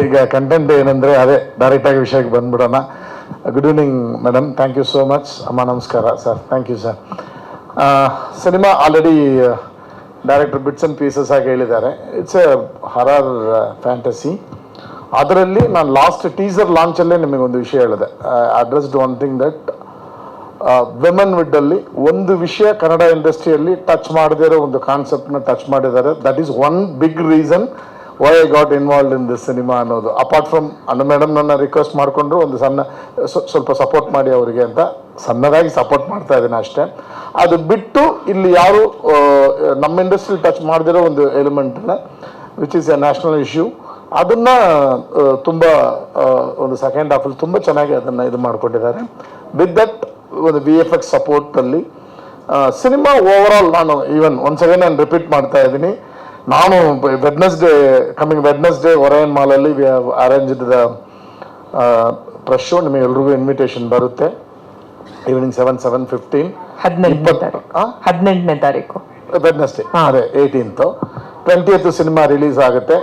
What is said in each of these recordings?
ಈಗ ಕಂಟೆಂಟ್ ಏನಂದ್ರೆ ಅದೇ ಡೈರೆಕ್ಟ್ ಆಗಿ ವಿಷಯಕ್ಕೆ ಬಂದ್ಬಿಡೋಣ. Good evening madam thank you so much ಅಮ್ಮ, ನಮಸ್ಕಾರ. Sir thank you sir cinema already director bits and pieces ಆಗಿ ಹೇಳಿದ್ದಾರೆ. ಇಟ್ಸ್ ಎ ಹರರ್ ಫ್ಯಾಂಟಸಿ ಅದರಲ್ಲಿ ನಾನು ಲಾಸ್ಟ್ ಟೀಸರ್ ಲಾಂಚಲ್ಲೇ ನಿಮಗೆ ಒಂದು ವಿಷಯ ಹೇಳಿದೆ. Addressed one thing that women with ಅಲ್ಲಿ ಒಂದು ವಿಷಯ ಕನ್ನಡ ಇಂಡಸ್ಟ್ರಿಯಲ್ಲಿ ಟಚ್ ಮಾಡದೇ ಇರೋ ಒಂದು ಕಾನ್ಸೆಪ್ಟ್ನ ಟಚ್ ಮಾಡಿದ್ದಾರೆ. That is one big reason why I got involve in this cinema ಅನ್ನೋದು. ಅಪಾರ್ಟ್ ಫ್ರಮ್ ಅನ್ನ ಮೇಡಮ್ ನನ್ನ ರಿಕ್ವೆಸ್ಟ್ ಮಾಡಿಕೊಂಡ್ರು, ಒಂದು ಸಣ್ಣ ಸ್ವ- ಸ್ವಲ್ಪ ಸಪೋರ್ಟ್ ಮಾಡಿ ಅವರಿಗೆ ಅಂತ ಸಣ್ಣದಾಗಿ ಸಪೋರ್ಟ್ ಮಾಡ್ತಾ ಇದ್ದೀನಿ ಅಷ್ಟೇ. ಅದು ಬಿಟ್ಟು ಇಲ್ಲಿ ಯಾರು ನಮ್ಮ ಇಂಡಸ್ಟ್ರಿ ಟಚ್ ಮಾಡದಿರೋ ಒಂದು ಎಲಿಮೆಂಟ್ನ which is a national issue ಅದನ್ನು ತುಂಬ ಒಂದು ಸೆಕೆಂಡ್ ಹಾಫಲ್ಲಿ ತುಂಬ ಚೆನ್ನಾಗಿ ಅದನ್ನು ಇದು ಮಾಡಿಕೊಂಡಿದ್ದಾರೆ. ವಿತ್ ದಟ್ ಒಂದು ಬಿ ಎಫ್ ಎಕ್ಸ್ ಸಪೋರ್ಟಲ್ಲಿ ಸಿನಿಮಾ ಓವರ್ ಆಲ್ ನಾನು ಈವನ್ ಒಂದು ಸೆಕೆಂಡ್ ನಾನು ರಿಪೀಟ್ ಮಾಡ್ತಾ ಇದ್ದೀನಿ. ನಾನು Wednesday coming Wednesday Orion ಮಾಲಲ್ಲಿ we have arranged the press show ನಿಮಗೆ ಎಲ್ರಿಗೂ ಇನ್ವಿಟೇಷನ್ ಬರುತ್ತೆ. ಈವ್ನಿಂಗ್ ಸೆವೆನ್ ಸೆವೆನ್ ಫಿಫ್ಟೀನ್ ಹದಿನೆಂಟನೇ ತಾರೀಕು. ವೆಡ್ನೆಸ್ಡೇ ಅದೇ ಏಯ್ಟೀನ್ತ್ ಟ್ವೆಂಟಿಯತ್ತು ಸಿನಿಮಾ ರಿಲೀಸ್ ಆಗುತ್ತೆ.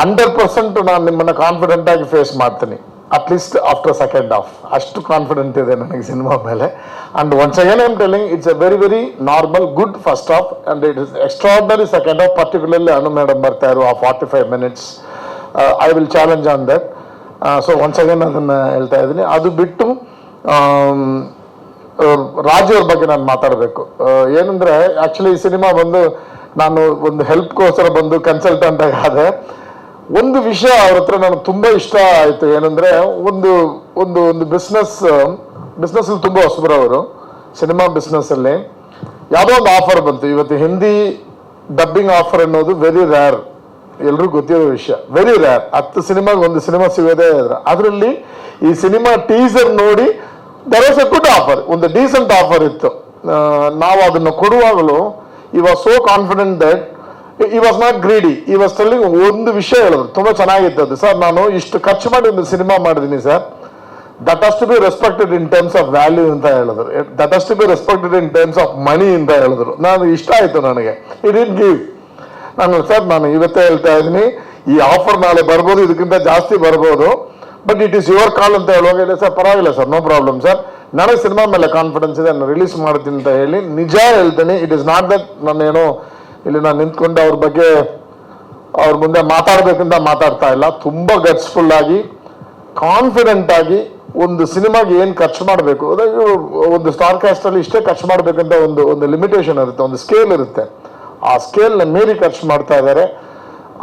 ಹಂಡ್ರೆಡ್ ಪರ್ಸೆಂಟ್ ನಾನು ನಿಮ್ಮನ್ನ ಕಾನ್ಫಿಡೆಂಟ್ ಆಗಿ ಫೇಸ್ ಮಾಡ್ತೀನಿ. At least after second half ಅಷ್ಟು ಕಾನ್ಫಿಡೆಂಟ್ ಇದೆ ನನಗೆ ಸಿನಿಮಾ ಮೇಲೆ. And once again I'm telling it's a very very normal good first half and it is extraordinary second half particularly Anu madam ಬರ್ತಾ ಇರೋ ಆ forty five minutes I will challenge on that so once again ಅದನ್ನು ಹೇಳ್ತಾ ಇದ್ದೀನಿ. ಅದು ಬಿಟ್ಟು am, Raju ಅವ್ರ ಬಗ್ಗೆ ನಾನು ಮಾತಾಡಬೇಕು. ಏನಂದರೆ ಆ್ಯಕ್ಚುಲಿ ಈ ಸಿನಿಮಾ ಬಂದು ನಾನು ಒಂದು ಹೆಲ್ಪ್ಗೋಸ್ಕರ ಬಂದು ಕನ್ಸಲ್ಟೆಂಟ್ ಆಗಿ ಆದೆ. ಒಂದು ವಿಷಯ ಅವ್ರ ಹತ್ರ ನನಗೆ ತುಂಬಾ ಇಷ್ಟ ಆಯ್ತು ಏನಂದ್ರೆ ಒಂದು ಒಂದು ಒಂದು ಬಿಸ್ನೆಸ್ ಬಿಸ್ನೆಸ್ ಅಲ್ಲಿ ತುಂಬಾ ಹೊಸಬರವರು ಸಿನಿಮಾ ಬಿಸ್ನೆಸ್ ಅಲ್ಲಿ. ಯಾವುದೋ ಒಂದು ಆಫರ್ ಬಂತು. ಇವತ್ತು ಹಿಂದಿ ಡಬ್ಬಿಂಗ್ ಆಫರ್ ಅನ್ನೋದು ವೆರಿ ರ್ಯಾರ್ ಎಲ್ರಿಗೂ ಗೊತ್ತಿರೋ ವಿಷಯ. ವೆರಿ ರ್ಯಾರ್ ಹತ್ತು ಸಿನಿಮಾಗೆ ಒಂದು ಸಿನಿಮಾ ಸಿಗೋದೇ ಅದರಲ್ಲಿ ಈ ಸಿನಿಮಾ ಟೀಸರ್ ನೋಡಿ there was a good offer ಒಂದು ಡೀಸೆಂಟ್ ಆಫರ್ ಇತ್ತು. ನಾವು ಅದನ್ನು ಕೊಡುವಾಗಲೂ ಇವಾಗ so confident that he was not greedy ಈ ವಸ್ತಲ್ಲಿ ಒಂದು ವಿಷಯ ಹೇಳಿದ್ರು. ತುಂಬಾ ಚೆನ್ನಾಗಿತ್ತು ಸರ್ ನಾನು ಇಷ್ಟು ಖರ್ಚು ಮಾಡಿ ಒಂದು ಸಿನಿಮಾ ಮಾಡಿದ್ದೀನಿ sir that has to be respected in terms of value ಅಂತ ಹೇಳಿದ್ರು. That has be respected in terms of money ಅಂತ ಹೇಳಿದ್ರು. ನಾನು ಇಷ್ಟ ಆಯ್ತು ನನಗೆ. ಇಟ್ ಇನ್ ಗಿವ್ ನಾನು ಸರ್ ನಾನು ಇವತ್ತೇ ಹೇಳ್ತಾ ಇದ್ದೀನಿ. ಈ ಆಫರ್ ನಾಳೆ ಬರ್ಬೋದು, ಇದಕ್ಕಿಂತ ಜಾಸ್ತಿ ಬರ್ಬೋದು. But it is your call ಅಂತ ಹೇಳುವಾಗ, ಇಲ್ಲ ಸರ್ ಪರವಾಗಿಲ್ಲ ಸರ್ ನೋ ಪ್ರಾಬ್ಲಮ್ ಸರ್ ನನಗೆ ಸಿನಿಮಾ ಮೇಲೆ ಕಾನ್ಫಿಡೆನ್ಸ್ ಇದೆ, ನಾನು ರಿಲೀಸ್ ಮಾಡ್ತೀನಿ ಅಂತ ಹೇಳಿ ನಿಜ ಹೇಳ್ತೀನಿ. ಇಟ್ ಇಸ್ ನಾಟ್ ದಟ್ ನಾನೇನು ಇಲ್ಲಿ ನಾನು ನಿಂತ್ಕೊಂಡು ಅವ್ರ ಬಗ್ಗೆ ಅವ್ರ ಮುಂದೆ ಮಾತಾಡ್ಬೇಕಂತ ಮಾತಾಡ್ತಾ ಇಲ್ಲ. ತುಂಬಾ ಗಟ್ಸ್ಫುಲ್ ಆಗಿ ಕಾನ್ಫಿಡೆಂಟ್ ಆಗಿ ಒಂದು ಸಿನಿಮಾಗೆ ಏನ್ ಖರ್ಚು ಮಾಡಬೇಕು? ಒಂದು ಸ್ಟಾರ್ ಕಾಸ್ಟ್ ಅಲ್ಲಿ ಇಷ್ಟೇ ಖರ್ಚು ಮಾಡ್ಬೇಕಂತ ಒಂದು ಒಂದು ಲಿಮಿಟೇಷನ್ ಇರುತ್ತೆ, ಒಂದು ಸ್ಕೇಲ್ ಇರುತ್ತೆ. ಆ ಸ್ಕೇಲ್ನ ಮೀರಿ ಖರ್ಚು ಮಾಡ್ತಾ ಇದ್ದಾರೆ.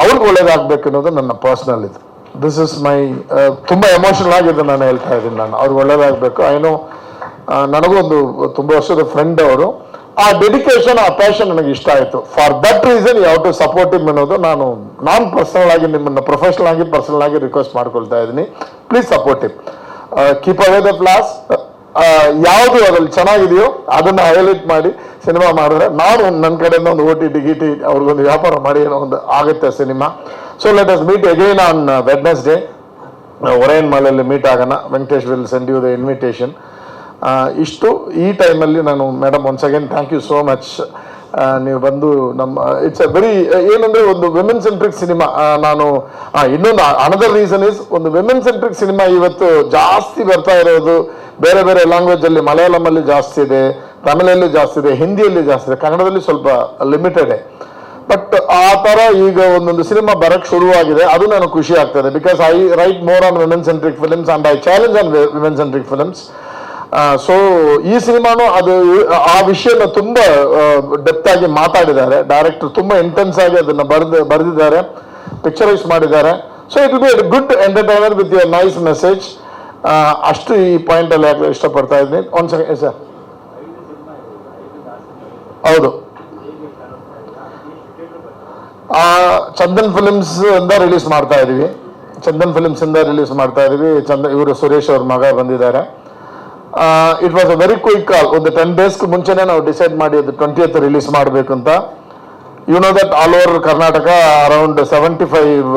ಅವ್ರಿಗೆ ಒಳ್ಳೇದಾಗಬೇಕು ಅನ್ನೋದು ನನ್ನ ಪರ್ಸನಲ್ ಇದು. ದಿಸ್ ಇಸ್ ಮೈ ತುಂಬಾ ಎಮೋಷನಲ್ ಆಗಿದೆ ನಾನು ಹೇಳ್ತಾ ಇದ್ದೀನಿ ನಾನು. ಅವ್ರಿಗೆ ಒಳ್ಳೇದಾಗಬೇಕು. ಐನೋ ನನಗೂ ಒಂದು, ತುಂಬಾ ವರ್ಷದ ಫ್ರೆಂಡ್ ಅವರು. ಆ ಡೆಡಿಕೇಶನ್ ಆ ಪ್ಯಾಷನ್ ನನಗೆ ಇಷ್ಟ ಆಯಿತು. ಫಾರ್ ದಟ್ ರೀಸನ್ ಯಾವ ಟು ಸಪೋರ್ಟ್ ಇಮ್ ಅನ್ನೋದು ನಾನು, ನಾನ್ ಪರ್ಸನಲ್ ಆಗಿ ನಿಮ್ಮನ್ನ ಪ್ರೊಫೆಷನಲ್ ಆಗಿ ಪರ್ಸನಲ್ ಆಗಿ ರಿಕ್ವೆಸ್ಟ್ ಮಾಡ್ಕೊಳ್ತಾ ಇದ್ದೀನಿ. Please support him keep away the flaws ಯಾವುದು ಅದ್ರಲ್ಲಿ ಚೆನ್ನಾಗಿದೆಯೋ ಅದನ್ನ ಹೈಲೈಟ್ ಮಾಡಿ ಸಿನಿಮಾ ಮಾಡಿದ್ರೆ ನಾನು ನನ್ನ ಕಡೆಯಿಂದ ಒಂದು ಓ ಟಿ ಟಿ ಗಿಟಿ ಅವ್ರಿಗೊಂದು ವ್ಯಾಪಾರ ಮಾಡಿ ಏನೋ ಒಂದು ಆಗುತ್ತೆ cinema so let us meet again on Wednesday Orion ಮಾಲಲ್ಲಿ meet ಆಗೋಣ. Venkatesh will send you the invitation ಇಷ್ಟು. ಈ ಟೈಮಲ್ಲಿ ನಾನು madam once again thank you so much ನೀವು ಬಂದು ನಮ್ಮ ಇಟ್ಸ್ ಅ ವೆರಿ ಏನಂದ್ರೆ ಒಂದು ವಿಮೆನ್ ಸೆಂಟ್ರಿಕ್ ಸಿನಿಮಾ ನಾನು ಇನ್ನೊಂದು ಅನದರ್ ರೀಸನ್ ಇಸ್ ಒಂದು ವಿಮೆನ್ ಸೆಂಟ್ರಿಕ್ ಸಿನಿಮಾ ಇವತ್ತು ಜಾಸ್ತಿ ಬರ್ತಾ ಇರೋದು ಬೇರೆ ಬೇರೆ ಲ್ಯಾಂಗ್ವೇಜ್ ಅಲ್ಲಿ ಮಲಯಾಳಂ ಅಲ್ಲಿ ಜಾಸ್ತಿ ಇದೆ, ತಮಿಳಲ್ಲಿ ಜಾಸ್ತಿ ಇದೆ, ಹಿಂದಿಯಲ್ಲಿ ಜಾಸ್ತಿ ಇದೆ, ಕನ್ನಡದಲ್ಲಿ ಸ್ವಲ್ಪ ಲಿಮಿಟೆಡ್ ಬಟ್ ಆ ತರ ಈಗ ಒಂದೊಂದು ಸಿನಿಮಾ ಬರಕ್ ಶುರುವಾಗಿದೆ. ಅದು ನನಗೆ ಖುಷಿ ಆಗ್ತದೆ because I write more on women centric films and I challenge on women centric films so ಈ ಸಿನಿಮಾನು ಅದು, ಆ ವಿಷಯನ ತುಂಬಾ ಡೆಪ್ತ್ ಆಗಿ ಮಾತಾಡಿದ್ದಾರೆ. ಡೈರೆಕ್ಟರ್ ತುಂಬಾ ಇಂಟೆನ್ಸ್ ಆಗಿ ಅದನ್ನ ಬರೆದ, ಬರೆದಿದ್ದಾರೆ. ಪಿಕ್ಚರೈಸ್ ಮಾಡಿದ್ದಾರೆ. So it be at good entertainer with your nice message ಅಷ್ಟು ಈ ಪಾಯಿಂಟ್ ಅಲ್ಲಿ ಯಾಕೆ ಇಷ್ಟಪಡ್ತಾ ಇದ್ದೀನಿ ಒಂದ್ ಸೆಕೆಂಡ್ ಸರ್ ಹೌದು. ಚಂದನ್ ಫಿಲಿಮ್ಸ್ ಇಂದ ರಿಲೀಸ್ ಮಾಡ್ತಾ ಇದೀವಿ. ಚಂದನ್ ಫಿಲಿಮ್ಸ್ ಇಂದ ರಿಲೀಸ್ ಮಾಡ್ತಾ ಇದೀವಿ. ಚಂದ, ಇವರು ಸುರೇಶ್ ಅವ್ರ ಮಗ ಬಂದಿದ್ದಾರೆ. It was a very quick call ಒಂದು ಟೆನ್ ಡೇಸ್ಗೆ ಮುಂಚೆನೇ ನಾವು ಡಿಸೈಡ್ ಮಾಡಿ ಅದು ಟ್ವೆಂಟಿ ರಿಲೀಸ್ ಮಾಡಬೇಕು ಅಂತ you know that all over Karnataka around seventy five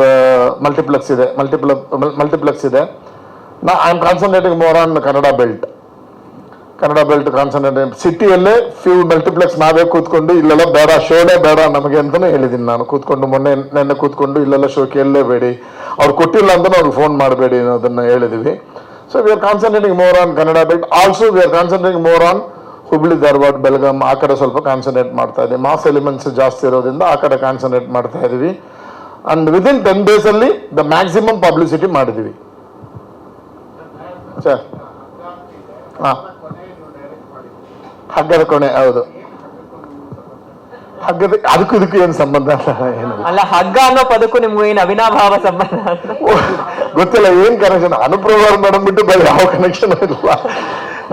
multiplex ಇದೆ. ಮಲ್ಟಿಪ್ಲ ಮಲ್ಟಿಪ್ಲೆಕ್ಸ್ ಇದೆ. ನಾ I am concentrating more on Kannada belt Kannada belt concentrate ಸಿಟಿಯಲ್ಲೇ few multiplex ನಾವೇ ಕೂತ್ಕೊಂಡು, ಇಲ್ಲೆಲ್ಲ ಬೇಡ ಶೋನೇ ಬೇಡ ನಮಗೆ ಅಂತಲೇ ಹೇಳಿದ್ದೀನಿ ನಾನು. ಕೂತ್ಕೊಂಡು ಮೊನ್ನೆ, ನೆನ್ನೆ ಕೂತ್ಕೊಂಡು ಇಲ್ಲೆಲ್ಲ ಶೋ ಕೇಳಲೇಬೇಡಿ. ಅವ್ರು ಕೊಟ್ಟಿಲ್ಲ ಅಂದ್ರೆ ಅವ್ರಿಗೆ ಫೋನ್ ಮಾಡಬೇಡಿ ಅನ್ನೋದನ್ನು ಹೇಳಿದ್ವಿ. So we are concentrating more on Kannada belt also we are concentrating more on Hubli Dharwad Belgaum ಆ ಕಡೆ ಸ್ವಲ್ಪ ಕಾನ್ಸಂಟ್ರೇಟ್ ಮಾಡ್ತಾ ಇದ್ದೀವಿ. ಮಾಸ್ ಎಲಿಮೆಂಟ್ಸ್ ಜಾಸ್ತಿ ಇರೋದ್ರಿಂದ ಆ ಕಡೆ ಕಾನ್ಸಂಟ್ರೇಟ್ ಮಾಡ್ತಾ ಇದ್ದೀವಿ. ಅಂಡ್ ವಿದಿನ್ ಟೆನ್ ಡೇಸಲ್ಲಿ ದ ಮ್ಯಾಕ್ಸಿಮಮ್ ಪಬ್ಲಿಸಿಟಿ ಮಾಡಿದ್ದೀವಿ. ಸರ್ ಹಾಂ. ಹಗ್ಗದ ಕೊನೆ, ಹೌದು. ಹಗ್ಗದ ಅದಕ್ಕೂ ಇದಕ್ಕೂ ಏನು ಸಂಬಂಧ ಅಲ್ಲ ಏನು? ಅಲ್ಲ ಹಗ್ಗ ಅನ್ನೋ ಪದಕ್ಕೂ ನಿಮ್ಗೆ ಏನು ಅವಿನಾಭಾವ ಸಂಬಂಧ ಗೊತ್ತಿಲ್ಲ ಏನ್ ಕನೆಕ್ಷನ್ ಅನುಪ್ರಭಾವ ಮೇಡಮ್ ಬಿಟ್ಟು ಬೇರೆ ಯಾವ ಕನೆಕ್ಷನ್ ಇಲ್ಲ.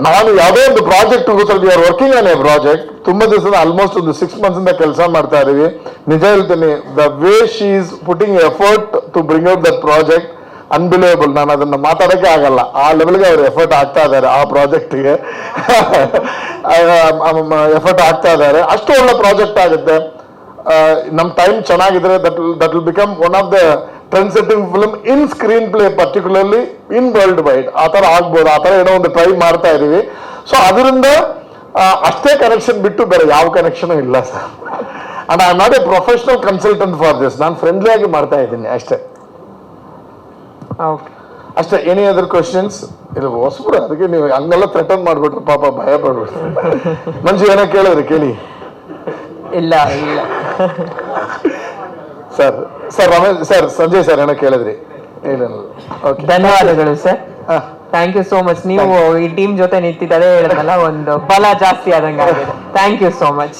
ನಾನು ಯಾವುದೋ ಒಂದು project we are working on a project ತುಂಬಾ ದಿವಸದ ಆಲ್ಮೋಸ್ಟ್ ಒಂದು ಸಿಕ್ಸ್ ಮಂತ್ಸ್ ಇಂದ ಕೆಲಸ ಮಾಡ್ತಾ ಇದೀವಿ. ನಿಜ ಹೇಳ್ತೀನಿ the way she is putting effort to bring out that project unbelievable ನಾನು ಅದನ್ನ ಮಾತಾಡಕ್ಕೆ ಆಗಲ್ಲ. ಆ ಲೆವೆಲ್ಗೆ ಅವ್ರು ಎಫರ್ಟ್ ಆಗ್ತಾ ಇದ್ದಾರೆ ಆ ಪ್ರಾಜೆಕ್ಟ್ಗೆ ಎಫರ್ಟ್ ಆಗ್ತಾ ಇದ್ದಾರೆ. ಅಷ್ಟು ಒಳ್ಳೆ ಪ್ರಾಜೆಕ್ಟ್ ಆಗುತ್ತೆ. ನಮ್ಮ ಟೈಮ್ ಚೆನ್ನಾಗಿದ್ರೆ that that will become one of the trend setting film in screen play particularly in world wide ಆ ಥರ ಆಗ್ಬೋದು. ಆ ಥರ ಏನೋ ಒಂದು ಟ್ರೈ ಮಾಡ್ತಾ ಇದೀವಿ ಸೊ ಅದರಿಂದ ಅಷ್ಟೇ ಕನೆಕ್ಷನ್ ಬಿಟ್ಟು ಬೇರೆ ಯಾವ ಕನೆಕ್ಷನ್ ಇಲ್ಲ sir. And I not a professional consultant for this ನಾನು ಫ್ರೆಂಡ್ಲಿ ಆಗಿ ಮಾಡ್ತಾ ಇದ್ದೀನಿ ಅಷ್ಟೇ. ಅಷ್ಟೇ ಎನಿ ಅದರ್ ಕ್ವಶನ್ಸ್ ಇದು ಹೊಸಬ್ರು ಅದಕ್ಕೆ ನೀವು ಹಂಗೆಲ್ಲ ಥ್ರೆಟನ್ ಮಾಡ್ಬಿಟ್ರು ಪಾಪ ಭಯ ಪಡ್ಬಿಟ್ರೆ ಮಂಜು ಏನೋ ಕೇಳಿದ್ರಿ ಕೇಳಿ. ಇಲ್ಲ ಇಲ್ಲ. Sir sir Ramesh sir Sanjay sir ಏನೋ ಕೇಳಿದ್ರಿ. ಏನಿಲ್ಲ ಓಕೆ ಧನ್ಯವಾದಗಳು sir. Thank you so much ನೀವು ಈ ಟೀಮ್ ಜೊತೆ ನಿಂತಿದ್ದಾರೆ ಅದೇ ಹೇಳಿದ್ನಲ್ಲ ಒಂದು ಬಲ ಜಾಸ್ತಿ ಆದಂಗೆ ಆಗಿದೆ. Thank you so much